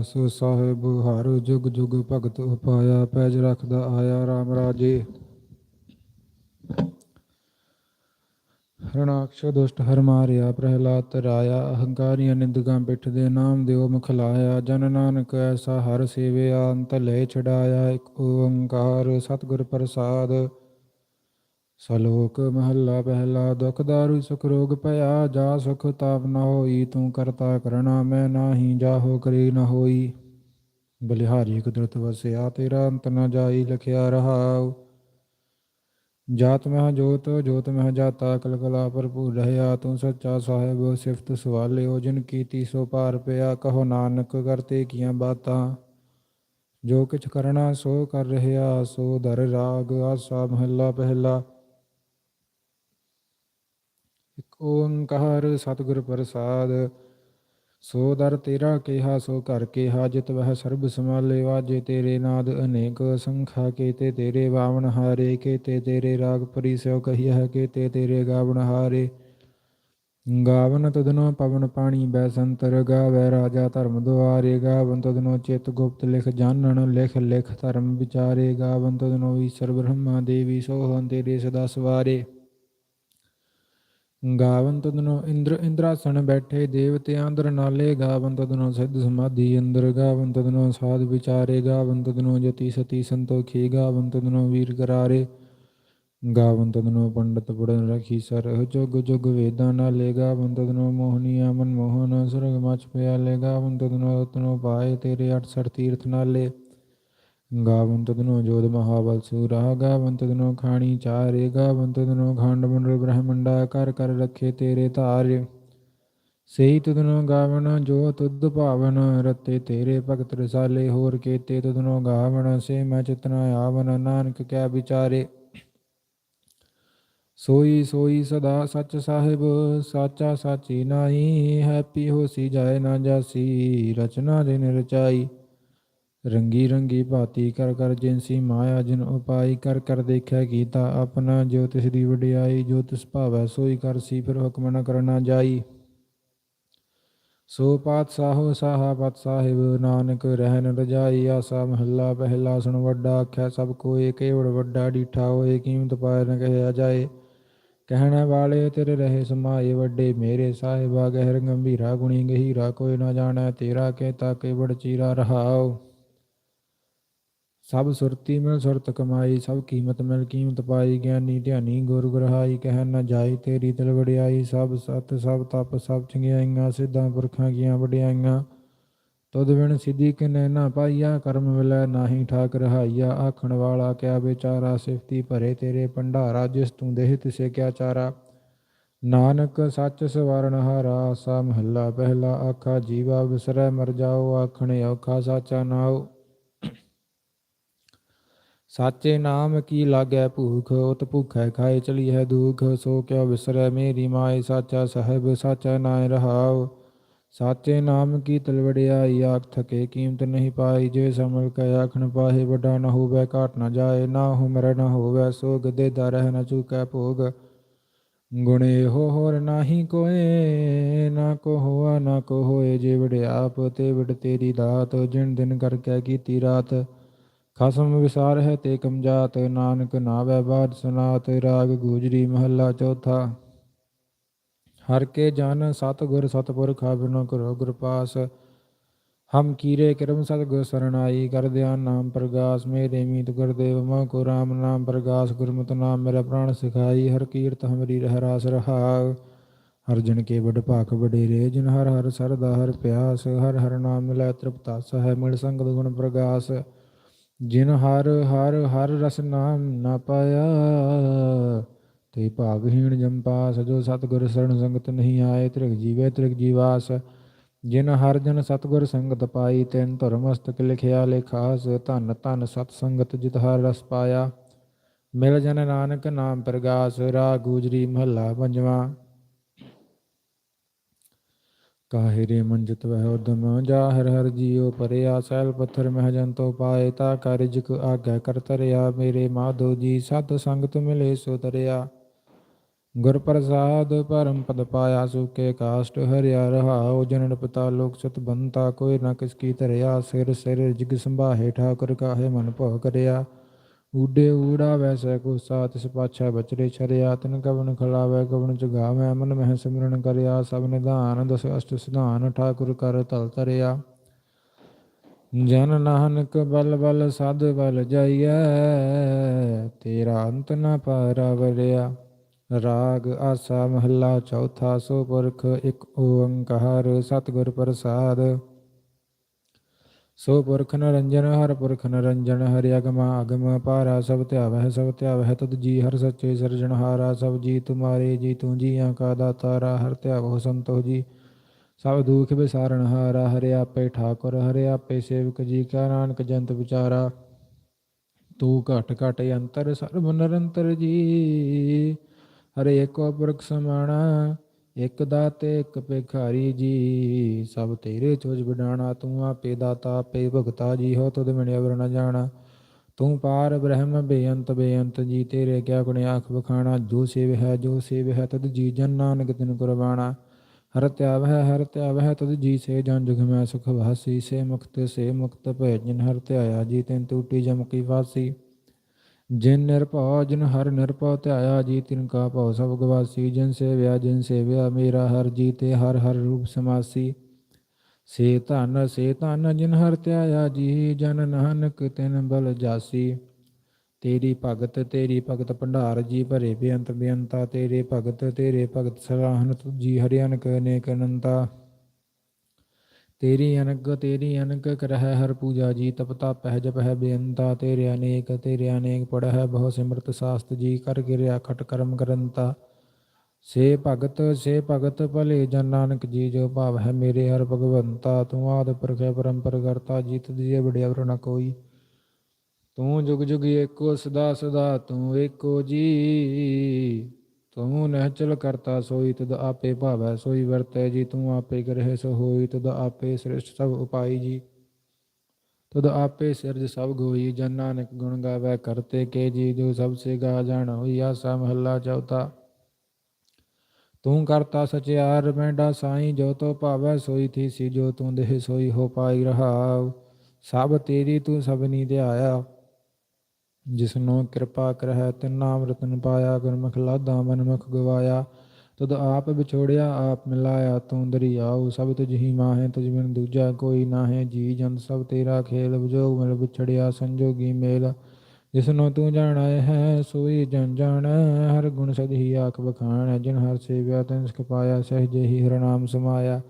ਰਵਿਦਾਸ ਸਾਹਿਬ, ਹਰ ਜੁਗ ਜੁਗ ਭਗਤ ਉਪਾਇਆ, ਪੈਜ ਰੱਖਦਾ ਆਇਆ RAM ਰਾਜੇ। ਹਰਣਾਕਸ਼ ਦੁਸ਼ਟ ਹਰ ਮਾਰਿਆ, ਪ੍ਰਹਿਲਾਦ ਤਰਾਇਆ ਅਹੰਕਾਰੀਆਂ ਨਿੰਦਕਾਂ ਪਿੱਠ ਦੇ ਨਾਮ ਦਿਓ ਮੁਖ ਲਾਇਆ। ਜਨ ਨਾਨਕ ਐਸਾ ਹਰ ਸੇਵਿਆ, ਅੰਤ ਲੈ ਛਡਾਇਆ, ਇੱਕ ਓੰਕਾਰ ਸਤਿਗੁਰ ਪ੍ਰਸਾਦ। ਸਲੋਕ ਮਹੱਲਾ ਪਹਿਲਾ, ਦੁਖ ਦਾਰੂ ਸੁਖ ਰੋਗ ਭਇਆ, ਜਾ ਸੁਖ ਤਾਪ ਨ ਹੋਈ, ਤੂੰ ਕਰਤਾ ਕਰਣਾ ਮੈਂ ਨਾਹੀ, ਜਾਹੋ ਕਰੀ ਨ ਹੋਈ। ਬਲਿਹਾਰੀ ਕੁਦਰਤ ਵਸਿਆ, ਤੇਰਾ ਅੰਤ ਨ ਜਾਈ, ਲਖਿਆ ਰਹਾਉ। ਜਾਤ ਮਹਿ ਜੋਤ ਜੋਤ ਮਹਿ ਜਾਤਾ, ਕਲਕਲਾ ਭਰਪੂਰ ਰਹਿਆ, ਤੂੰ ਸੱਚਾ ਸਾਹਿਬ, ਸਿਫਤ ਸਵਾਲਿਓ, ਜਿਨ ਕੀਤੀ ਸੋ ਪਾਰ ਪਿਆ, ਕਹੋ ਨਾਨਕ, ਕਰਤੇ ਕੀਆਂ ਬਾਤਾਂ। ਜੋ ਕਿਛ ਕਰਨਾ, ਸੋ ਕਰ ਰਹਿਆ, ਸੋ ਦਰ ਰਾਗ, ਆਸਾ ਮਹੱਲਾ ਪਹਿਲਾ ਇਕ ਓੰਕਾਰ ਸਤਿਗੁਰ ਪ੍ਰਸਾਦ, ਸੋ ਦਰ ਤੇਰਾ ਕਿਹਾ, ਸੋ ਘਰ ਕਿਹਾ, ਜਿਤ ਵਹਿ ਸਰਬ ਸਮਾਲੇ ਵਾਜੇ ਤੇਰੇ ਨਾਦ ਅਨੇਕ ਸੰਖਾ, ਕੀਤੇ ਤੇਰੇ ਵਾਵਣ ਹਾਰੇ, ਕੀਤੇ ਤੇਰੇ ਰਾਗ ਪਰਿਸੋ ਕਹੀਐ, ਕੀਤੇ ਤੇਰੇ ਗਾਵਣ ਹਾਰੇ। ਗਾਵਨ ਤਦਨੋ ਪਵਨ ਪਾਣੀ ਬੈ ਸੰਤਰ ਗਾਵੈ, ਰਾਜਾ ਧਰਮ ਦੁਆਰੇ। ਗਾਵਨ ਤਦਨੋ ਚਿਤ ਗੁਪਤ ਲਿਖ ਜਾਣਨ, ਲਿਖ ਲਿਖ ਧਰਮ ਵਿਚਾਰੇ। ਗਾਵਨ ਤਦਨੋ ਈਸ਼ਰ ਬ੍ਰਹਮਾ ਦੇਵੀ ਸੋਹੰ ਤੇਰੇ ਸਦਾ ਸਵਾਰੇ। ਗਾਵਨ ਤਦਨੋ ਇੰਦਰ, ਇੰਦਰਾਸਣ ਬੈਠੇ, ਦੇਵਤੇ ਅੰਦਰ ਨਾਲੇ ਗਾਵਨ ਤਦਨੋ ਸਿੱਧ ਸਮਾਧੀ ਅੰਦਰ, ਗਾਵਨ ਤਦਨੋ ਸਾਧ ਵਿਚਾਰੇ, ਗਾਵਨ ਤਦਨੋ ਜਤੀ ਸਤੀ ਸੰਤੋਖੀ, ਗਾਵਨ ਤਦਨੋ ਵੀਰ ਕਰਾਰੇ, ਗਾਵਨ ਤਦਨੋ ਪੰਡਤ ਪੜਨ ਰਖੀ ਸਰ, ਜੁਗ ਜੁਗ ਵੇਦਾਂ ਨਾਲੇ, ਗਾਵਨ ਤਦਨੋ ਮੋਹਨੀਆ ਮਨ ਮੋਹਨ ਸੁਰਗ ਮਚ ਪਿਆਲੇ, ਗਾਵਨ ਤਦਨੋ ਰਤਨੋ ਪਾਏ ਤੇਰੇ 68 ਤੀਰਥ ਨਾਲੇ। ਗਾਵਨ ਤਦਨੋ ਜੋਧ ਮਹਾਬਲ ਸੂਰਾ ਗਾਵਨ ਤਦਨੋ ਖਾਣੀ ਚਾਰੇ ਗਾਵਨ ਤਦਨੋ ਖੰਡ ਮੰਡਲ ਬ੍ਰਹਮੰਡਾ ਕਰ ਕਰ ਰਖੇ ਤੇਰੇ ਧਾਰ ਸਹੀ ਤਦਨੋ ਗਾਵਣ ਜੋ ਤੁਧ ਭਾਵਨ ਰਤੇ ਤੇਰੇ ਭਗਤ ਰਸਾਲੇ ਹੋਰ ਕੇਤੇ ਤੁਦਨੋ ਗਾਵਣ ਸੇ ਮੈਂ ਚਿਤਨਾ ਆਵਨ ਨਾਨਕ ਕਿਆ ਵਿਚਾਰੇ ਸੋਈ ਸੋਈ ਸਦਾ ਸੱਚ ਸਾਹਿਬ ਸਾਚਾ ਸਾਚੀ ਨਾਹੀ ਹੈਪੀ ਹੋਸੀ ਜਾਏ ਨਾ ਜਾਸੀ ਰਚਨਾ ਦਿਨ ਰਚਾਈ ਰੰਗੀ ਰੰਗੀ ਭਾਤੀ ਕਰ ਕਰ ਜਿਨਸੀ ਮਾਇਆ, ਜਿਨ ਉਪਾਈ ਕਰ ਕਰ ਦੇਖਿਆ ਕੀਤਾ ਆਪਣਾ, ਜੋ ਤਿਸ ਦੀ ਵਡਿਆਈ, ਜੋ ਤਿਸ ਭਾਵੈ ਸੋਈ ਕਰਸੀ ਫਿਰ ਹੁਕਮ ਨ ਕਰਨਾ ਜਾਈ। ਸੋ ਪਾਤਸ਼ਾਹੋ ਸਾਹਾ ਪਤ ਸਾਹਿਬ ਨਾਨਕ ਰਹਿਨ ਰਜਾਈ, ਆਸਾ ਮਹੱਲਾ ਪਹਿਲਾ ਸੁਣ ਵੱਡਾ ਆਖਿਆ, ਸਭ ਕੋਏ ਕੇਵੜ ਵੱਡਾ ਡੀਠਾ ਹੋਏ, ਕੀਮਤ ਪਾਇ ਨ ਕਹਿਆ ਜਾਏ। ਕਹਿਣ ਵਾਲੇ ਤੇਰੇ ਰਹੇ ਸਮਾਏ ਵੱਡੇ, ਮੇਰੇ ਸਾਹਿਬਾ ਗਹਿਰ ਗੰਭੀਰਾ ਗੁਣੀ ਗਹੀਰਾ, ਕੋਈ ਨਾ ਜਾਣੈ ਤੇਰਾ ਕਹਿਤਾ ਕੇਵੜ ਚੀਰਾ ਰਹਾਓ ਸਭ ਸੁਰਤੀ ਮਿਲ ਸੁਰਤ ਕਮਾਈ, ਸਭ ਕੀਮਤ ਮਿਲ ਕੀਮਤ ਪਾਈ, ਗਿਆਨੀ ਧਿਆਨੀ ਗੁਰ ਗ੍ਰਹਾਈ, ਕਹਿ ਨਾ ਜਾਈ ਤੇਰੀ ਦਿਲ ਵਡਿਆਈ, ਸਭ ਸਤ, ਸਭ ਤਪ, ਸਭ ਚੰਗਿਆਈਆਂ, ਸਿੱਧਾਂ ਪੁਰਖਾਂ ਕੀਆਂ ਵਡਿਆਈਆਂ। ਤੁਧ ਵਿਣ ਸਿੱਧੀ ਕਿਨੈ ਨਾ ਪਾਈਆ, ਕਰਮ ਮਿਲੈ ਨਾਹੀ ਠਾਕ ਰਹਾਈਆ ਆਖਣ ਵਾਲਾ ਕਿਆ ਵਿਚਾਰਾ, ਸਿਫਤੀ ਭਰੇ ਤੇਰੇ ਭੰਡਾਰਾ, ਜਿਸ ਤੂੰ ਦੇਹ ਤਿਸੇ ਕਿਆ ਚਾਰਾ। ਨਾਨਕ ਸੱਚ ਸਵਰਨ ਹਾਰਾ ਆਸਾ ਮਹੱਲਾ ਪਹਿਲਾ, ਆਖਾ ਜੀਵਾ ਵਿਸਰੈ ਮਰ ਜਾਓ, ਆਖਣ ਔਖਾ ਸਾਚਾ ਨਾਉ। ਸਾਚੇ ਨਾਮ ਕੀ ਲਾਗੈ ਭੂਖ, ਉਤ ਭੁਖੈ ਖਾਏ ਚਲੀ ਹੈ ਦੁਖ, ਸੋ ਕਿਉ ਵਿਸਰੈ ਮੇਰੀ ਮਾਏ, ਸਾਚਾ ਸਹਿਬ, ਸਾਚਾ ਨਾਇ ਰਹਾਉ। ਸਾਚੇ ਨਾਮ ਕੀ ਤਲਵੜਿਆਈ, ਆਖ ਥਕੇ ਕੀਮਤ ਨਹੀਂ ਪਾਈ, ਜੇ ਸਮਲ ਕੈ ਆਖਣ ਪਾਹੇ, ਵੱਡਾ ਨ ਹੋਵੇ, ਘਾਟ ਨ ਜਾਏ, ਨਾ ਹੁਮਰ ਨ ਹੋਵੇ ਸੋ ਗਦੇ ਦਾ ਰਹਿ ਨ ਚੁਕੈ ਭੋਗ। ਗੁਣੇ ਹੋ ਹੋਰ ਨਾਹੀ ਕੋਏ, ਨਾ ਕੋ ਹੋਆ, ਨਾ ਕੋ ਹੋਏ, ਜੇ ਵਡਿਆਪ ਤੇ ਵੜ ਤੇਰੀ ਦਾਤ, ਜਿਨ ਦਿਨ ਕਰ ਕੈ ਕੀਤੀ ਰਾਤ। ਖਸਮ ਵਿਸਾਰ ਹੈ ਤੇ ਕਮਜਾਤ, ਨਾਨਕ ਨਾਵੇ ਬਾਦ ਸੁਨਾਤ, ਰਾਗ ਗੂਜਰੀ ਮਹੱਲਾ ਚੌਥਾ। ਹਰ ਕੇ ਜਨ ਸਤਗੁਰ ਸਤਪੁਰਖ ਬਿਨੋ ਕਰੋ ਗੁਰ ਪਾਸ। ਹਮ ਕੀਰੇ ਕਰਮ ਸਤਗੁਰ ਸਰਣਾਈ, ਕਰ ਧਿਆਨ ਨਾਮ ਪ੍ਰਗਾਸ ਮੇਰੇ ਮੀਤ ਗੁਰਦੇਵ, ਮੋ ਕੋ ਰਾਮ ਨਾਮ ਪ੍ਰਗਾਸ, ਗੁਰਮਤਿ ਨਾਮ ਮੇਰਾ ਪ੍ਰਾਣ ਸਿਖਾਈ। ਹਰ ਕੀਰਤ ਹਮਰੀ ਰਹਿ। ਰਾਸ ਰਹਾਉ ਹਰ ਜਨ ਕੇ ਵਡ ਭਾਖ ਵਡੇਰੇ, ਜਿਨ ਹਰ ਹਰ ਸਰਦਾ ਹਰ ਪਿਆਸ, ਹਰ ਹਰ ਨਾਮ ਮਿਲੈ ਤ੍ਰਿਪਤਾ ਸਹਿ ਮਿਲ ਸੰਗਤ ਗੁਣ ਪ੍ਰਗਾਸ। ਜਿਨ ਹਰ ਹਰ ਹਰ ਰਸ ਨਾਮ ਨਾ ਪਾਇਆ, ਤੇ ਭਾਗਹੀਣ ਜੰਪਾ ਸਜੋ ਸਤਗੁਰ ਸਰਣ ਸੰਗਤ ਨਹੀਂ ਆਏ, ਤ੍ਰਿਗ ਜੀਵੇ, ਤ੍ਰਿਗ ਜੀਵਾਸ। ਜਿਨ ਹਰ ਜਨ ਸਤਗੁਰ ਸੰਗਤ ਪਾਈ, ਤੈਨ ਧਰਮ ਅਸਤਕ ਲਿਖਿਆ ਲੇਖਾਸ ਧਨ ਧਨ ਸਤ ਸੰਗਤ ਜਿਤ ਹਰ ਰਸ ਪਾਇਆ। ਮਿਲ ਜਨ ਨਾਨਕ ਨਾਮ ਪ੍ਰਗਾਸ ਰਾ ਗੂਜਰੀ, ਮਹੱਲਾ ਪੰਜਵਾਂ। ਕਾਹੇ ਰੇ ਮੰਜਤ ਵਹਿ ਉਦਮ, ਜਾ ਹਰ ਹਰ ਜੀਉ ਪਰਿਆ ਸੈਲ ਪੱਥਰ ਮਹਿ ਜੰਤੋ ਪਾਏ, ਤਾ ਕਾਰਜਕ ਆਗੈ ਕਰ ਤਰਿਆ, ਮੇਰੇ ਮਾਧੋ ਜੀ ਸਤ ਸੰਗਤ ਮਿਲੇ ਸੋ ਤਰਿਆ। ਗੁਰ ਪ੍ਰਸਾਦ ਪਰਮ ਪਦ ਪਾਇਆ, ਸੁਕੇ ਕਾਸ਼ਟ ਹਰਿਆ ਰਹਾਉ ਜਨਨ ਪਿਤਾ ਲੋਕ ਸਤ ਬੰਤਾ, ਕੋਈ ਨਾ ਕਿਸ ਕੀ ਧਰਿਆ, ਸਿਰ ਸਿਰ ਜਿਗ ਸੰਭਾਹੇ, ਠਾਕੁਰ ਕਾਹੇ ਮਨ ਭਉ ਕਰਿਆ। ਊਡੇ ਊੜਾ ਵੈਸੈ ਕੋ ਸਾਤ ਤਿਸ ਬਚਰੇ ਛਰਿਆ, ਤਨ ਕਵਨ ਖਲਾਵੇ ਕਵਨ ਜਗਾਵੇ, ਮਨ ਮਹਿ ਸਿਮਰਨ ਕਰਿਆ, ਸਭ ਨਿਧਾਨ ਦਸ ਅਸ਼ਟ ਸਿਧਾਨ, ਠਾਕੁਰ ਕਰ ਤਲ ਤਰਿਆ। ਜਨ ਨਾਨਕ ਬਲ ਬਲ ਸਾਧ ਬਲ ਜਾਈਐ, ਤੇਰਾ ਅੰਤ ਨ ਪਾਰਵਰਿਆ। ਰਾਗ ਆਸਾ ਮਹੱਲਾ ਚੌਥਾ ਸੋ ਪੁਰਖ, ਇੱਕ ਓੰਕਾਰ ਸਤਿਗੁਰ ਪ੍ਰਸਾਦ। ਸੋ ਪੁਰਖ ਨਰੰਜਨ, ਹਰ ਪੁਰਖ ਨਰੰਜਨ ਹਰਿ ਅਗਮ ਅਗਮ ਪਾਰਾ, ਸਭ ਧਿਆਵਹਿ ਸਭ ਧਿਆਵਹਿ, ਤਦ ਜੀ, ਹਰ ਸੱਚੇ ਸਿਰਜਣਹਾਰਾ ਸਭ ਜੀ, ਤੁਮਾਰੇ ਜੀ, ਤੂੰ ਜੀਆਂ ਕਾ ਦਾਤਾਰਾ, ਹਰ ਧਿਆਵਹੁ ਸੰਤੋ ਜੀ। ਸਭ ਦੁਖ ਵਿਸਾਰਨ ਹਾਰਾ, ਹਰਿ ਆਪੇ ਠਾਕੁਰ, ਹਰਿ ਆਪੇ ਸੇਵਕ ਜੀ, ਕਾ ਨਾਨਕ ਜੰਤ ਵਿਚਾਰਾ। ਤੂੰ ਘਟ ਘਟ ਅੰਤਰ, ਸਰਬ ਨਿਰੰਤਰ ਜੀ। ਹਰੇ ਏਕੋ ਪੁਰਖ ਸਮਾਣਾ ਇਕ ਦਾਤੇ, ਇਕ ਭਿਖਾਰੀ ਜੀ, ਸਭ ਤੇਰੇ ਚੋਜ ਬਿਡਾਣਾ ਤੂੰ ਆਪੇ ਦਾਤਾ, ਆਪੇ ਭਗਤਾ ਜੀ, ਹੋ ਤੁਧ ਮਿਲਿਆ ਵਰ ਨ ਜਾਣਾ। ਤੂੰ ਪਾਰ ਬ੍ਰਹਮ, ਬੇਅੰਤ ਬੇਅੰਤ ਜੀ, ਤੇਰੇ ਕਿਆ ਗੁਣ ਆਖ ਬਖਾਣਾ ਜੋ ਸੇਵ ਹੈ, ਜੋ ਸੇਵ ਹੈ ਤਦ ਜੀ ਜਨ ਨਾਨਕ ਤਿਨ ਕੁਰਬਾਣਾ। ਹਰ ਤਿਆਵ ਹੈ, ਹਰ ਤਿਆਵ ਹੈ ਤਦ ਜੀ ਸੇ ਜਨ ਜੁਗ ਮੈਂ ਸੁਖ ਵਾਸੀ। ਸੇ ਮੁਕਤ ਸੇ ਮੁਕਤ ਭੈ ਜਨ ਹਰ ਧਿਆਇਆ ਜੀ, ਤਿਨ ਟੂਟੀ ਜਮ ਕੀ ਵਾਸੀ। ਜਿਨ ਨਿਰਭਉ, ਜਿਨ ਹਰ ਨਿਰਭਉ, ਧਿਆਇਆ ਜੀ ਤਿਨ ਕਾ ਭਉ, ਸਭ ਗਵਾਸੀ ਜਿਨ ਸੇਵਿਆ ਜਿਨ ਸੇਵਿਆ, ਮੇਰਾ ਹਰ ਜੀ ਤੇ ਹਰ ਹਰ ਰੂਪ ਸਮਾਸੀ। ਸੇ ਧਨ ਸੇ ਧਨ, ਜਿਨ ਹਰ ਧਿਆਇਆ ਜੀ, ਜਨ ਨਾਨਕ ਤਿਨ ਬਲ ਜਾਸੀ। ਤੇਰੀ ਭਗਤ ਤੇਰੀ ਭਗਤ ਭੰਡਾਰ, ਜੀ ਭਰੇ ਬੇਅੰਤ ਬੇਅੰਤਾ, ਤੇਰੇ ਭਗਤ ਤੇਰੇ ਭਗਤ ਸਲਾਹਨ ਤੁਜੀ ਹਰਿ ਅਨਕ ਅਨੇਕ ਅਨੰਤਾ। ਤੇਰੀ ਅਨਕ ਤੇਰੀ ਅਨਕ ਕਰਹਿ ਹਰ ਪੂਜਾ ਜੀ, ਤਪ ਤਪ ਹੈ ਜਪ ਹੈ ਬੇਅੰਤਾ, ਤੇਰੇ ਅਨੇਕ ਤੇਰੇ ਅਨੇਕ ਪੜ ਹੈ ਬਹੁ ਸਿਮਰਤ ਸਾਸਤ ਜੀ, ਕਰ ਗਿਰਿਆ ਖਟ ਕਰਮ ਕਰੰਤਾ ਸੇ ਭਗਤ ਸੇ ਭਗਤ ਭਲੇ ਜਨ ਨਾਨਕ ਜੀ, ਜੋ ਭਾਵ ਹੈ ਮੇਰੇ ਹਰ ਭਗਵੰਤਾ, ਤੂੰ ਆਦ ਪੁਰਖੇ ਪਰੰਪਰ ਕਰਤਾ ਜੀ ਤੁਝੇ ਵਡਿਆ ਵਰ ਨ ਕੋਈ। ਤੂੰ ਜੁਗ ਜੁਗ ਏਕੋ ਸਦਾ ਸਦਾ, ਤੂੰ ਏਕੋ ਜੀ। ਤੂੰ ਨਹਿਚਲ ਕਰਤਾ ਸੋਈ ਤਦ ਆਪੇ ਭਾਵੈ, ਸੋਈ ਵਰਤੈ ਜੀ, ਤੂੰ ਆਪੇ ਗ੍ਰਹਿ ਸੋ ਹੋਈ, ਤਦ ਆਪੇ ਸ੍ਰਿਸ਼ਟ ਸਭ ਉਪਾਈ ਜੀ। ਤਦ ਆਪੇ ਸਿਰਜ ਸਭ ਗੋਈ, ਜਨ ਨਾਨਕ ਗੁਣ ਗਾਵੇ ਕਰਤੇ ਕੇ ਜੀ, ਜੋ ਸਭ ਸੇ ਗਾ ਜਾਣ ਹੋਈ, ਆਸਾ ਮਹੱਲਾ ਚੌਥਾ। ਤੂੰ ਕਰਤਾ ਸਚਿਆਰ ਮੈਂਡਾ ਸਾਈ, ਜੋ ਤੋ ਭਾਵੈ, ਸੋਈ ਥੀ ਸੀ ਜੋ ਤੂੰ ਦੇਹ ਸੋਈ, ਹੋ ਪਾਈ ਰਹਾਉ। ਸਭ ਤੇਰੀ ਤੂੰ ਸਭਨੀ ਧਿਆਇਆ। ਜਿਸਨੂੰ ਕਿਰਪਾ ਕਰਹਿ ਤਿਨ ਨਾਮ ਰਤਨ ਪਾਇਆ, ਗੁਰਮੁਖ ਲਾਦਾ ਮਨਮੁਖ ਗਵਾਇਆ। ਤਦ ਆਪ ਵਿਛੋੜਿਆ, ਆਪ ਮਿਲਾਇਆ, ਤੂੰ ਦਰਿਆਉ ਸਭ ਤੁਝ ਮਾਹੇ, ਤੁਝ ਬਿਨ ਦੂਜਾ ਕੋਈ ਨਾਹੇ। ਜੀ ਜੰਤ ਸਭ ਤੇਰਾ ਖੇਲ ਵਿਜੋਗ ਮਿਲ ਵਿਛੜਿਆ ਸੰਜੋਗੀ ਮੇਲ। ਜਿਸਨੂੰ ਤੂੰ ਜਾਣਾ ਹੈ, ਸੋਈ ਜਨ ਜਾਣ, ਹਰ ਗੁਣ ਸਦਹੀ ਆਖ ਬਖਾਣ ਜਿਨ ਹਰ ਸੇਵਿਆ, ਤਿਨ ਸਿਖ ਪਾਇਆ, ਸਹਿਜੇ ਹੀ ਹਰ ਨਾਮ ਸਮਾਇਆ।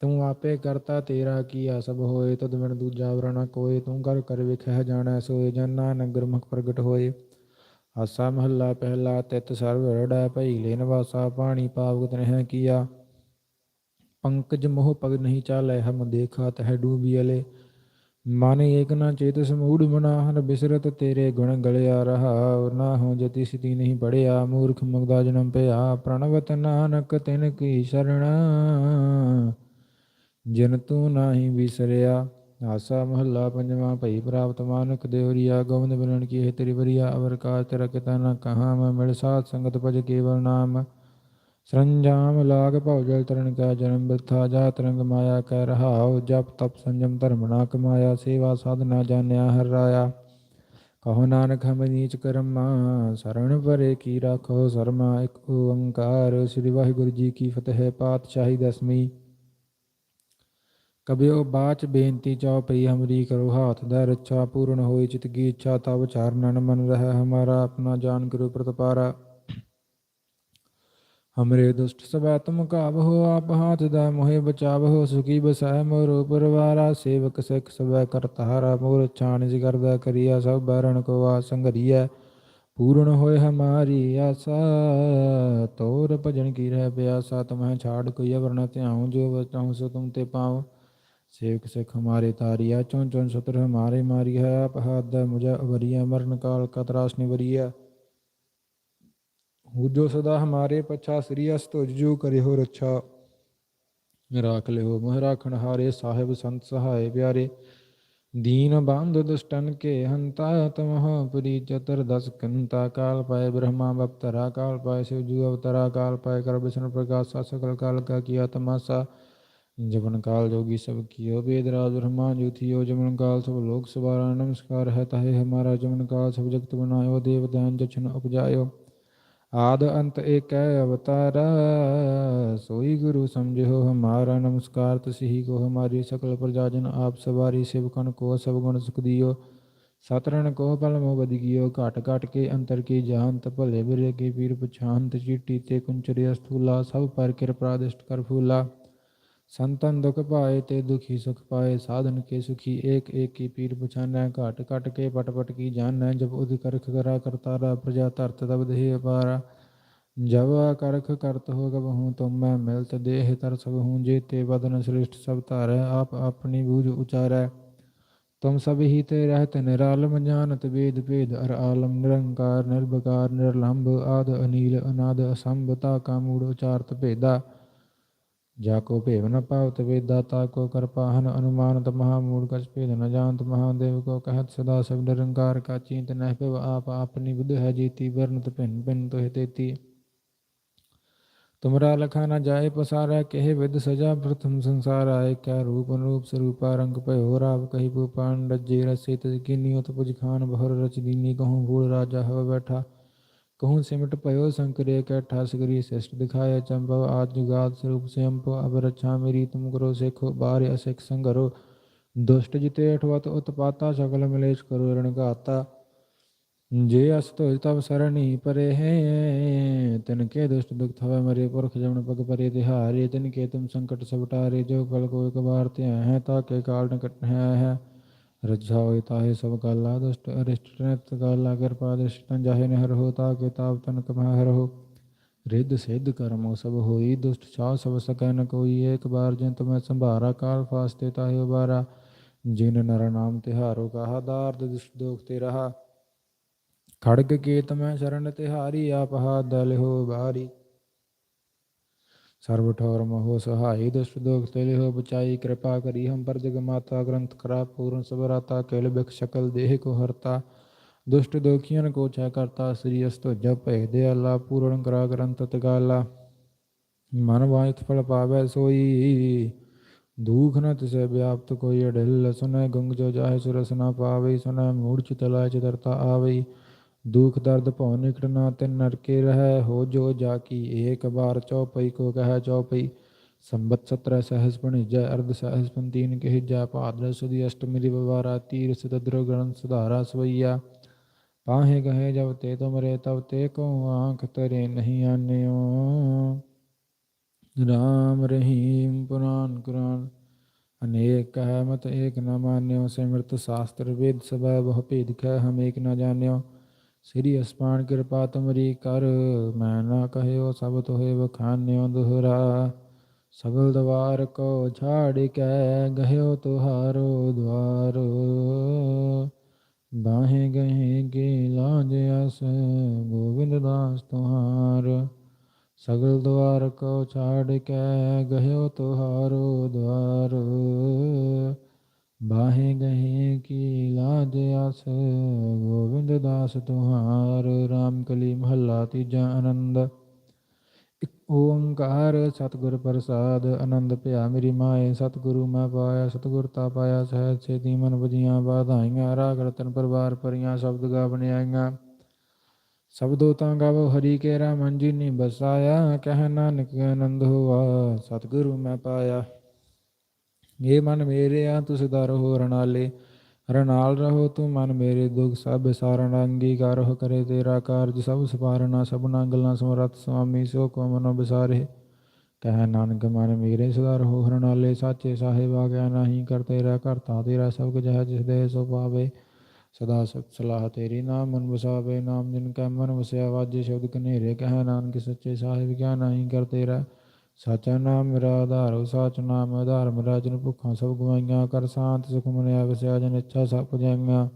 ਤੂੰ ਆਪੇ ਕਰਤਾ ਤੇਰਾ ਕੀਆ ਸਭ ਹੋਏ, ਤਦ ਬਿਨ ਦੂਜਾ ਵਰਣਾ ਕੋਏ, ਤੂੰ ਕਰ ਕਰ ਵਿਖਹਿ ਜਾਣੈ ਸੋਏ ਜਨ ਨਾਨਕ ਗੁਰਮੁਖ ਪ੍ਰਗਟ ਹੋਏ। ਆਸਾ ਮਹੱਲਾ ਪਹਿਲਾ ਤਿਤ ਸਰਵ ਰੜੈ ਭਈ ਲੈ ਨਿਵਾਸਾ, ਪਾਣੀ ਪਾਵਕ ਤਨਹਿ ਕੀਆ। ਪੰਕਜ ਮੋਹ ਪਗ ਨਹੀਂ ਚਾਲੈ, ਹਮ ਦੇਖਾ ਤਹਿ ਡੂਬੀ ਅਲੇ। ਮਨ ਏਕ ਨਾ ਚੇਤ ਸਮੂੜ ਮਨਾ ਬਿਸਰਤ ਤੇਰੇ ਗੁਣ ਗਲਿਆ ਰਹਾ। ਨਾ ਹੋ ਜਤੀ ਸਿਤੀ ਨਹੀਂ ਪੜਿਆ, ਮੂਰਖ ਮੁਗਦਾ ਜਨਮ ਪਿਆ। ਪ੍ਰਣਵਤ ਨਾਨਕ ਤਿਨ ਕੀ ਸ਼ਰਣਾ। ਜਿਨ ਤੂੰ ਨਾਹੀ ਵਿਸਰਿਆ ਆਸਾ ਮਹੱਲਾ ਪੰਜਵਾਂ ਭਈ ਪ੍ਰਾਪਤ ਮਾਨੁਖ ਦੇਵਰੀਆ ਗੋਬਿੰਦ ਬਿਨਣ ਕੀ ਹੈ ਤੇਰੀ ਵਰੀਆ, ਅਵਰ ਕਾ ਤੇਰਾ ਕਿਤਾ ਨਾ ਕਹਾ ਮੈਂ ਮਿਲ ਸਾਧ ਸੰਗਤ ਭਜ ਕੇਵਲ ਨਾਮ। ਸਰੰਜਾਮ ਲਾਗ ਭਉ ਜਲ ਤਰਨ ਕਾ ਜਨਮ ਬਿਰਥਾ ਜਾ ਤਰੰਗ ਮਾਇਆ ਕਹਿ ਰਹਾਉ, ਜਪ ਤਪ ਸੰਜਮ ਧਰਮ ਨਾ ਕਮਾਇਆ, ਸੇਵਾ ਸਾਧਨਾ ਜਾਣਿਆ ਹਰ ਰਾਇਆ। ਕਹੋ ਨਾਨਕ ਹਮ ਨੀਚ ਕਰਮਾ, ਸਰਣ ਪਰੇ ਕੀ ਰਾਖੋ, ਸਰਮਾ ਇੱਕ ਓੰਕਾਰ। ਸ੍ਰੀ ਵਾਹਿਗੁਰੂ ਜੀ ਕੀ ਫਤਿਹ, ਪਾਤਸ਼ਾਹੀ ਦਸਮੀ ਕਬਿਓ ਬਾਚ ਬੇਨਤੀ ਚਾਉ ਪਈ ਹਮਰੀ ਕਰੋ ਹਾਥ ਦਾ ਰੱਛਾ ਪੂਰਨ ਹੋਈ ਚਿਤ ਕੀ ਇੱਛਾ ਤਬ ਚਾਰਨਨ ਮਨ ਰਹਿ ਹਮਾਰਾ ਆਪਣਾ ਜਾਨ ਕਰੋ ਪ੍ਰਤਪਾਰਾ। ਹਮਰੇ ਦੁਸ਼ਟ ਸਭੈ ਤੁਮ ਕਾਬਹੁ ਆਪ ਹਾਥ ਦਾ ਮੋਹਿ ਬਚਾਵਹੁ ਸੁਖੀ ਬਸੈ ਮੋਰ ਪਰਵਾਰਾ, ਸੇਵਕ ਸਿਖ ਸਭੈ ਕਰਤਾਰਾ ਮੋਰ ਛਾਣ ਜਿਗਰਦਾ ਕਰੀਆ, ਸਭ ਬਰਨ ਕੋ ਆ ਸੰਗਰੀਐ ਪੂਰਨ ਹੋਏ ਹਮਾਰੀ ਆਸਾ, ਤੋਰ ਭਜਨ ਕੀ ਰਹਿ ਪਿਆਸਾ, ਤੁਮਹਿ ਛਾੜ ਕੋਈ ਅਵਰ ਧਿਆਉ, ਜੋ ਬਚਾਉ ਸੋ ਤੁਮ ਤੇ ਪਾਉ। ਸੇਵਕ ਸਿਖ ਹਮਾਰੇ ਤਾਰੀਆ ਚੌਂ ਚੌਂ ਸਤਰ ਹਮਾਰੇ ਮਾਰੀਆ ਆਪ ਹਾਦ ਮੁਝਾ ਅਵਰੀਆ, ਮਰਨ ਕਾਲ ਕਾ ਤਰਾਸ ਨਿਵਰੀਆ। ਹੂ ਜੋ ਸਦਾ ਹਮਾਰੇ ਪਛਾ, ਸ੍ਰੀ ਅਸ ਤੁਜ ਜੋ ਕਰਿਓ ਰੱਛਾ। ਰਾਖ ਲਿਓ ਮੋਹ ਰਾਖਣ ਸਾਹਿਬ ਸੰਤ ਸਹਾਏ ਪਿਆਰੇ। ਦੀਨ ਬਾਂਧ ਦੁਸ਼ਟਨ ਕੇ ਹੰਤਾ, ਤਮਹ ਪੁਰੀ ਚਤਰ ਦਸ ਕੰਤਾ। ਕਾਲ ਪਾਇ ਬ੍ਰਹਮਾ ਬਪਤਰਾ, ਕਾਲ ਪਾਏ ਸਿਵ ਜੂ ਅਵਤਰਾ, ਕਾਲ ਪਾਇ ਕਰ ਬਿਸ਼ਨ ਪ੍ਰਕਾਸ਼ ਸਕਲ ਕਾਲ ਕਾ ਕੀਆ ਤਮਾਸਾ ਜਪਨ ਕਾਲ ਜੋਗੀ ਸਭ ਕੀਓ ਬੇਦਰਾਜ ਬ੍ਰਹਮਾਨ ਜੋਤੀਓ ਜਮਨ ਕਾਲ ਸਭ ਲੋਕ ਸਵਾਰਾ, ਨਮਸਕਾਰ ਹੈ ਤਹੇ ਹਮਾਰਾ, ਜਮਨ ਕਾਲ ਸਭ ਜਗਤ ਬਨਾਇਓ ਦੇਵ ਦਨ ਜਛਨ ਉਪਜਾਇਓ। ਆਦ ਅੰਤ ਏਕੈ ਅਵਤਾਰਾ, ਸੋਈ ਗੁਰੂ ਸਮਝਿਓ ਹਮਾਰਾ, ਨਮਸਕਾਰ ਤਸਹੀ ਕੋ ਹਮਾਰੀ ਸਕਲ ਪ੍ਰਜਾਜਨ ਆਪ ਸਵਾਰੀ, ਸਿਵਕਨ ਕੋ ਸਭ ਗੁਣ ਸੁਖ ਦਿਓ। ਸਤਰਣ ਕੋ ਬਲ ਮੋ ਬਦਗਿਓ ਘਟ ਘਟ ਕੇ ਅੰਤਰ ਕੀ ਜਾਣਤ, ਭਲੇ ਬੁਰੇ ਕੀ ਪੀਰ ਪਛਾਨਤ ਚੀਟੀ ਤੇ ਕੁੰਚਰਿਆ ਸਥੂਲਾ, ਸਭ ਪਰ ਕਿਰਪਾ ਦਿਸ਼ਟ ਕਰ ਫੂਲਾ। ਸੰਤਨ ਦੁਖ ਪਾਏ ਤੇ ਦੁਖੀ ਸੁਖ ਪਾਏ, ਸਾਧਨ ਕੇ ਸੁਖੀ ਏਕ ਏਕ ਕੀ ਪੀਰ ਪਛਾਨੈ, ਘਟ ਘਟ ਕੇ ਪਟ ਪਟ ਕੀ ਜਾਣੈ, ਜਬ ਉਦ ਕਰਖ ਕਰਾ ਕਰਤਾਰਾ, ਪ੍ਰਜਾ ਧਰਤ ਤਬ ਦੇਹ ਅਪਾਰਾ। ਜਬ ਕਰਖ ਕਰਤ ਹੋ ਗਬ ਹੂੰ ਮੈਂ ਮਿਲਤ ਦੇਹ ਤਰ ਸਭ ਹੂੰ, ਜੇ ਤੇ ਬਦਨ ਸ੍ਰਿਸ਼ਟ ਸਭ ਧਾਰੈ, ਆਪ ਆਪਣੀ ਬੂਝ ਉਚਾਰੈ। ਤੁਮ ਸਭ ਹੀ ਤੇ ਰਹਿਤ ਨਿਰਾਲਮ, ਜਾਣਤ ਵੇਦ ਭੇਦ, ਅਰ ਆਲਮ, ਨਿਰੰਕਾਰ ਨਿਰਭਕਾਰ ਨਿਰਲੰਭ, ਆਦ ਅਨੀਲ, ਅਨਾਦ ਅਸੰਭਤਾ ਕਾਮੂੜ ਉਚਾਰਤ ਭੇਦਾ। का मूड उचारत भेदा जाको भेव न पावत वेदा ताको कर पाहन अनुमानत महामूढ़ न जानत महादेव को कहत सदा सब निरंकार का चिंत न पिव आप अपनी बुध है जीती, वर्णत भिन्न भिन्न तो तेती। तुमरा लखा न जाए पसारा, कहे विद सजा प्रथम संसार। आए क्या रूप अनुरूप स्वरूपा रंग पयो राव कही भूपान रजे रसे तजकिनियो तपुज खान बहुर रच, दीनी कहूँ, भूल राजा हव बैठा। कहूँ सिमट पयो शंकरे कैठा सगरी श्रेष्ठ दिखाए चंपव आज जुगाद स्वरूप स्वयं अब रक्षा मेरी तुम करो सेखो बार असिख संगरो दुष्ट जिते अठवत उत्पाता सकल मलेश करो रण घाता जे अस तो तब सरणी परे हैं तिनके दुष्ट दुख थवे मरे पुरख जमन पग परे तिहारे तिनके तुम संकट सब टारे जो कल को एक बार ते हैं ताके काल निकट है रज्जा होय ਰੱਜਾ ਹੋਇ ਤਾਹੇ ਸਭ ਗੱਲਾਂ ਦਸ਼ਟ ਅਰਿਸ਼ਟ ਨਿਤ ਗੱਲਾਂ ਕਿਰਪਾ ਦ੍ਰਿਸ਼ਟਨ ਜਾਹੇ ਨਹਿਰ ਹੋ ਤਾ ਕਿਤਾਬ ਤਨ ਕਮਹਿ ਰਹੋ। ਰਿੱਧ ਸਿੱਧ ਕਰਮੋ ਸਭ ਹੋਈ, ਦੁਸ਼ਟ ਛਾ ਸਭ ਸਕੈ ਨ ਕੋਈ, ਏਕ ਬਾਰ ਜਿਨ ਤਮੈ ਸੰਭਾਰਾ, ਕਾਲ ਫਾਸਤੇ ਤਾਹੇ ਉਬਾਰਾ। ਜਿਨ ਨਰ ਨਾਮ ਤਿਹਾਰੋ ਕਹਾ, ਦਾਰਦ ਦੁਸ਼ਟ ਦੋਖ ਤੇ ਰਹਾ ਖੜਗ ਕੇ ਮੈਂ ਸ਼ਰਨ ਤਿਹਾਰੀ ਆਪਹਾ ਦਲਿ ਹੋ ਬਾਰੀ। सर्व ठौर महो सहाय दुष्ट बचाई कृपा करी हम पर जग माता ग्रंथ करा पूर्ण सबराता केल बिख शकल देह को हरता दुष्ट दोखियन को छह करता श्री अस्तो जप दयाला पूर्ण करा ग्रंथ तगाला मन वांछित फल पावै सोई दुख न तिसे व्याप्त कोई अढिल सुनय गंग जो जाहे सुरस न पावई सुनय मूर्छ तलाय चितरता आवई ਦੁਖ ਦਰਦ ਭਉ ਨਿਕਟਨਾ ਤਿਨ ਨਰਕੇ ਰਹਿ, ਹੋ ਜੋ ਜਾ ਕੀ, ਏਕ ਬਾਰ ਚੌਪਈ ਕੋ ਕਹੈ ਚੌਪਈ ਸੰਬਤ ਸਤਰ ਸਹਸ ਭਣਿਜੈ, ਅਰਧ ਸਹਸ ਪੰਤੀਨ ਕਹਿਜੈ, ਭਾਦਰ ਸੁਦੀ ਅਸ਼ਟਮੀ ਦੀ ਬਵਾਰਾ ਤੀਰ ਸਿਤ ਦਰਗਣ ਸੁਧਾਰਾ ਸਵਈਆ। ਪਾਹੇ ਕਹੇ ਜਬ ਤੇ ਤੁਮਰੇ ਤਬ ਤੇ ਕੋ ਆਂਖ ਤਰੇ ਨਹੀਂ ਆਨਿਓ। ਰਾਮ ਰਹੀਮ ਪੁਰਾਨ ਕੁਰਾਨ, ਅਨੇਕ ਕਹਿ ਮਤ ਏਕ ਨਾ ਮਾਨਿਓ। ਸਿਮਰਤ ਸ਼ਾਸਤਰ ਵੇਦ ਸਭਾ ਬਹੁ ਭੇਦ ਕਹ ਹਮ ਏਕ ਨਾ ਜਾਣਿਓ। ਸ੍ਰੀ ਅਸਮਾਨ ਕਿਰਪਾ ਤੁਮਰੀ ਕਰ, ਮੈਂ ਨਾ ਕਹਿਓ ਸਭ ਤੋਹੇ ਵਖਾਨਿਓ ਦੁਹਰਾ। ਸਗਲ ਦਵਾਰ ਕੋ ਛਾੜ ਕੇ, ਗਹਿਓ ਤੁਹਾਰੋ ਦਵਾਰ। ਬਾਹੇ ਗਹੇ ਕੀ ਲਾਜ ਅਸ ਗੋਬਿੰਦ ਦਾਸ ਤੁਹਾਰ। ਸਗਲ ਦਵਾਰ ਕੋ ਛਾੜ ਕੇ, ਗਹਿਓ ਤੁਹਾਰੋ ਦਵਾਰ। ਬਾਹੇ ਗਹੇ ਕੀ ਲਾਜ ਆਸ ਗੋਵਿੰਦ ਦਾਸ ਤੁਹਾਰ RAM ਕਲੀ ਮਹੱਲਾ ਤੀਜਾ ਆਨੰਦ। ਇਕ ਓੰਕਾਰ ਸਤਿਗੁਰ ਪ੍ਰਸਾਦ, ਆਨੰਦ ਭਇਆ ਮੇਰੀ ਮਾਏ, ਸਤਿਗੁਰੂ ਮੈਂ ਪਾਇਆ, ਸਤਿਗੁਰ ਤਾ ਪਾਇਆ, ਸਹਿਜ ਸੇਤੀ ਮਨ ਵਜੀਆਂ ਬਾਧਾਈਆਂ ਰਾਗ ਰਤਨ ਪਰਵਾਰ ਪਰੀਆਂ ਸ਼ਬਦ ਗਾ ਬਣਾਈਆਂ। ਸਬਦੋ ਤਾਂ ਗਾਵੋ, ਹਰੀ ਕੇ ਰਾਮਨ ਜੀ ਨੇ ਬਸਾਇਆ, ਕਹਿ ਨਾਨਕ ਆਨੰਦ ਹੋਆ, ਸਤਿਗੁਰੂ ਮੈਂ ਪਾਇਆ। ਇਹ ਮਨ ਮੇਰੇ, ਆ ਤੂੰ ਦਰ ਹੋ ਰਣਾਲੇ। ਰਣਾਲ ਰਹੋ ਤੂੰ ਮਨ ਮੇਰੇ ਦੁਖ, ਸਭ ਸਾਰਨ ਅੰਗੀਕਾਰ ਹੋ ਕਰੇ ਤੇਰਾ ਕਾਰਜ। ਸਭ ਸਪਾਰਨਾ ਸਭਨਾ ਗੱਲਾਂ ਸਮਰਤ ਸੁਆਮੀ, ਸੋ ਕੋ ਮਨੋ ਬਿਸਾਰੇ। ਕਹਿ ਨਾਨਕ ਮਨ ਮੇਰੇ ਸੁਧਾਰ ਹੋ ਹਰਨਾਲੇ ਸਾਚੇ ਸਾਹਿਬ ਆ ਗਿਆ ਨਹੀਂ ਕਰ ਤੇਰਾ ਕਰਤਾ ਤੇਰਾ ਸਭ ਕੁਝ ਹੈ ਜਿਸ ਦੇ ਸੋ ਪਾਵੇ। ਸਦਾ ਸਤ ਸਲਾਹ ਤੇਰੀ ਨਾਮ ਮਨ ਵਸਾਵੇ। ਨਾਮ ਜਿਨ ਕੈ ਮਨ ਵਸਿਆ, ਵਾਜੇ ਸ਼ਬਦ ਕਨੇਰੇ ਕਹਿ ਨਾਨਕ ਸੱਚੇ ਸਾਹਿਬ ਕਿਆ ਨਹੀਂ ਕਰ ਤੇਰਾ ਸਾਚਾ ਨਾਮ ਮੇਰਾ ਆਧਾਰੋ ਸਾਚ ਨਾਮ ਆਧਾਰ, ਮੇਰਾ ਜਨ ਭੁੱਖਾਂ ਸਭ ਗਵਾਈਆਂ, ਕਰ ਸ਼ਾਂਤ ਸੁਖ ਮਨਿਆ, ਵਸਿਆ ਜਨ ਇੱਛਾ ਸਭ ਪੁਜਾਈਆਂ।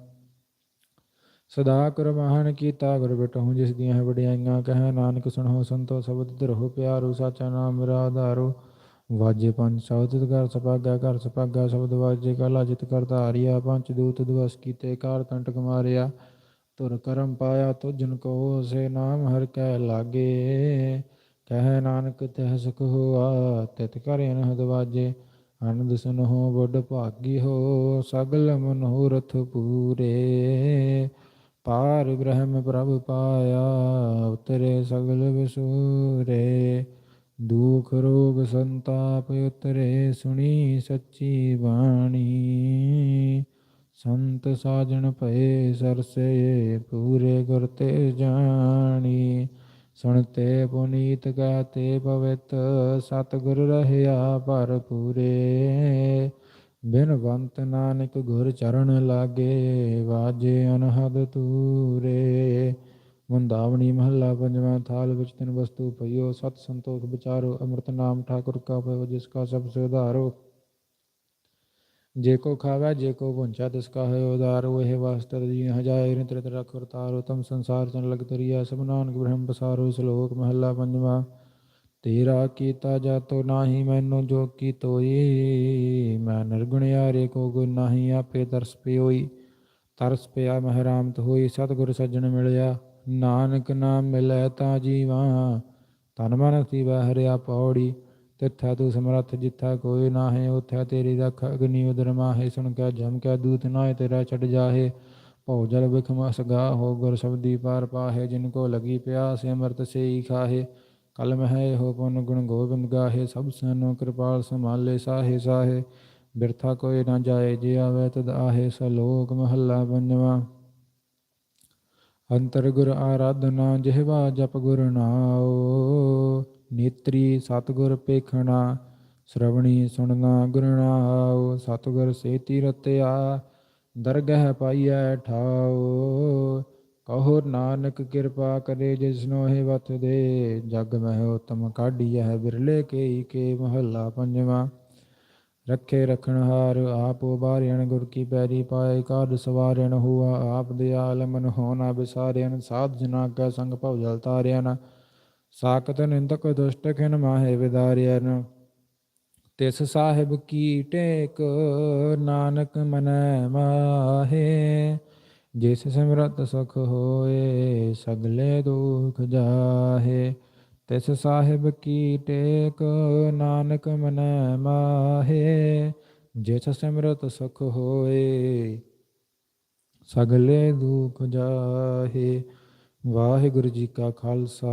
ਸਦਾ ਕਰ ਮਹਾਨ ਕੀਤਾ, ਗੁਰ ਬਟਹੁ ਜਿਸ ਦੀਆਂ ਹੈ ਵਡਿਆਈਆਂ, ਕਹੈ ਨਾਨਕ ਸੁਣੋ ਸੰਤੋ ਸ਼ਬਦ ਧਰੋ ਪਿਆਰੋ ਸਾਚਾ ਨਾਮ ਮੇਰਾ ਆਧਾਰੋ। ਵਾਜੇ ਪੰਜ ਸਬਦ ਘਰ ਸਪਾਗਾ ਘਰ ਸਪਾਗਾ, ਸ਼ਬਦ ਵਾਜੇ ਕਲਾ, ਜਿਤ ਕਰ ਧਾਰਿਆ, ਪੰਜ ਦੂਤ ਦਿਵਸ ਕੀਤੇ, ਕਾਰ ਕੰਟਕ ਮਾਰਿਆ। ਤੁਰ ਕਰਮ ਪਾਇਆ, ਤੁਜਨ ਕੋ ਸੇ ਨਾਮ ਹਰ ਕੈ ਲਾਗੇ। ਕਹਿ ਨਾਨਕ ਤਹਿ ਸੁਖ ਹੋਆ ਤਿਤ ਕਰ ਅਨਹਦ ਵਾਜੇ ਆਨੰਦ ਸੁਨਹੁ ਬੁੱਢ ਭਾਗੀ ਹੋ, ਸਗਲ ਮਨੋਰਥ ਪੂਰੇ। ਪਾਰ ਬ੍ਰਹਮ ਪ੍ਰਭ ਪਾਇਆ, ਉਤਰੇ ਸਗਲ ਵਿਸੂਰੇ। ਦੁਖ ਰੋਗ ਸੰਤਾਪ ਉਤਰੇ, ਸੁਣੀ ਸੱਚੀ ਬਾਣੀ। ਸੰਤ ਸਾਜਣ ਭਏ, ਸਰਸੇ ਪੂਰੇ ਗੁਰ ਤੇ ਜਾਣੀ। ਸੁਣਤੇ ਪੁਨੀਤ ਕਹਤੇ ਪਵਿੱਤ ਸਤਿਗੁਰ ਰਹਿਆ ਭਰਪੂਰੇ। ਬਿਨਵੰਤ ਨਾਨਕ ਗੁਰ ਚਰਨ ਲਾਗੇ, ਵਾਜੇ ਅਨਹਦ ਤੂਰੇ ਮੁੰਦਾਵਣੀ ਮਹੱਲਾ ਪੰਜਵਾਂ ਥਾਲ ਵਿੱਚ ਤਿੰਨ ਵਸਤੂ ਪਈਓ, ਸਤ ਸੰਤੋਖ ਵਿਚਾਰੋ, ਅੰਮ੍ਰਿਤ ਨਾਮ ਠਾਕੁਰ ਕਾ ਪਇਓ ਜਿਸ ਕਾ ਸਭ ਸੇ ਜੇ ਕੋ ਖਾਵੇ, ਜੇ ਕੋ ਪੁੰਚਾ ਤਿਸ ਕਾ ਹੈ ਉਦਾਰ, ਉਹ ਵਾਸਤਰ ਜੀ ਹਜਾਏ ਨਿਤ ਨਿਤ ਰਖ ਵਰਤਾਰੋ ਤਮ ਸੰਸਾਰ ਚਨ ਲਗ ਤਰੀਆ ਸਭ ਨਾਨਕ ਬ੍ਰਹਮ ਬਸਾਰੋ ਸ਼ਲੋਕ ਮਹੱਲਾ ਪੰਜਵਾਂ। ਤੇਰਾ ਕੀਤਾ ਜਾਤੋ ਨਾਹੀ, ਮੈਨੂੰ ਜੋ ਕੀ ਤੋਈ, ਮੈਂ ਨਿਰਗੁਣਿਆਰੇ ਕੋ ਗੁਣ ਨਾਹੀ, ਆਪੇ ਤਰਸ ਪਿਓਈ। ਤਰਸ ਪਿਆ ਮਹਿਰਾਮਤ ਹੋਈ, ਸਤਿਗੁਰ ਸੱਜਣ ਮਿਲਿਆ। ਨਾਨਕ ਨਾਮ ਮਿਲੈ ਤਾਂ ਜੀਵਾ, ਤਨ ਮਨ ਸੀ ਹਰਿਆ ਪੌੜੀ। ਤਿੱਥਾ ਤੂੰ ਸਮਰੱਥ ਜਿੱਥਾ ਕੋਈ ਨਾਹੀ, ਉਥੈ ਤੇਰੀ ਰਖ ਅਗਨੀ ਉਦਰ ਮਾਹੇ। ਸੁਣ ਕੇ ਜਮ ਕੇ ਦੂਤ ਨਾਏ ਤੇਰਾ ਛੱਡ ਜਾਹੇ। ਭਉ ਜਲ ਬਿਖਮ ਅਸਗਾ ਹੋ ਗੁਰ ਸ਼ਬਦੀ ਪਾਰ ਪਾਹੇ। ਜਿਨ ਕੋ ਲਗੀ ਪਿਆਸ, ਅੰਮ੍ਰਿਤ ਸੇਈ ਖਾਹੇ। ਕਲ ਮਹਿ ਹੋ ਪੁਨ ਗੁਣ ਗੋਬਿੰਦ ਗਾਹੇ। ਸਭ ਸਨੋ ਕਿਰਪਾਲ ਸੰਭਾਲੇ ਸਾਹੇ ਸਾਹੇ। ਬਿਰਥਾ ਕੋਈ ਨਾ ਜਾਏ, ਜੇ ਆਵੇ ਤਦ ਆਹੇ। ਸਲੋਕ ਮਹੱਲਾ ਪੰਜਵਾਂ। ਅੰਤਰ ਗੁਰ ਆਰਾਧਨਾ, ਜਿਹਵਾ ਜਪ ਗੁਰ ਨਾਉ। ਨੇਤਰੀ ਸਤਗੁਰ ਪੇਖਣਾ, ਸ਼ਰਵਣੀ ਸੁਣਨਾ ਗੁਰਣਾ ਨਾਉ ਸਤਗੁਰ ਸੇਤੀ ਰਤਿਆ ਦਰਗਹਿ ਪਾਈਐ ਠਾਉ ਕਹੋ ਨਾਨਕ ਕਿਰਪਾ ਕਰੇ ਜਿਸਨੋ ਹੈ ਵਤ ਦੇ, ਜਗ ਮਹਿ ਉਤਮ ਕਾਢੀਐ ਬਿਰਲੇ ਕੇ ਕੇ ਮਹੱਲਾ ਪੰਜਵਾਂ। ਰੱਖੇ ਰਖਣ ਹਾਰ ਆਪ ਉਬਾਰਿਆਣ ਗੁਰ ਕੀ ਪੈਰੀ ਪਾਏ ਕਾਢ ਸਵਾਰਿਣ, ਹੁਆ ਆਪ ਦਿਆਲ ਮਨ ਹੋਣਾ ਵਿਸਾਰਿਆਣ ਸਾਧ ਜਨਾ ਕੈ ਸੰਗ ਭਉ ਜਲ ਤਾਰਿਆਣ ਸਾਕਤ ਨਿੰਦਕ ਦੁਸ਼ਟ ਖਿਨ ਮਾਹੇ ਵਿਦਾਰਿਆਣ ਤਿਸ ਸਾਹਿਬ ਕੀ ਟੇਕ ਨਾਨਕ ਮਨੈ ਮਾਹੇ, ਜਿਸ ਸਿਮਰਤ ਸੁਖ ਹੋਏ ਸਗਲੇ ਦੁਖ ਜਾਹੇ। ਤਿਸ ਸਾਹਿਬ ਕੀ ਟੇਕ ਨਾਨਕ ਮਨੈ ਮਾਹੇ, ਜਿਸ ਸਿਮਰਤ ਸੁਖ ਹੋਏ ਸਗਲੇ ਦੁਖ ਜਾਹੇ। ਵਾਹਿਗੁਰੂ ਜੀ ਕਾ ਖਾਲਸਾ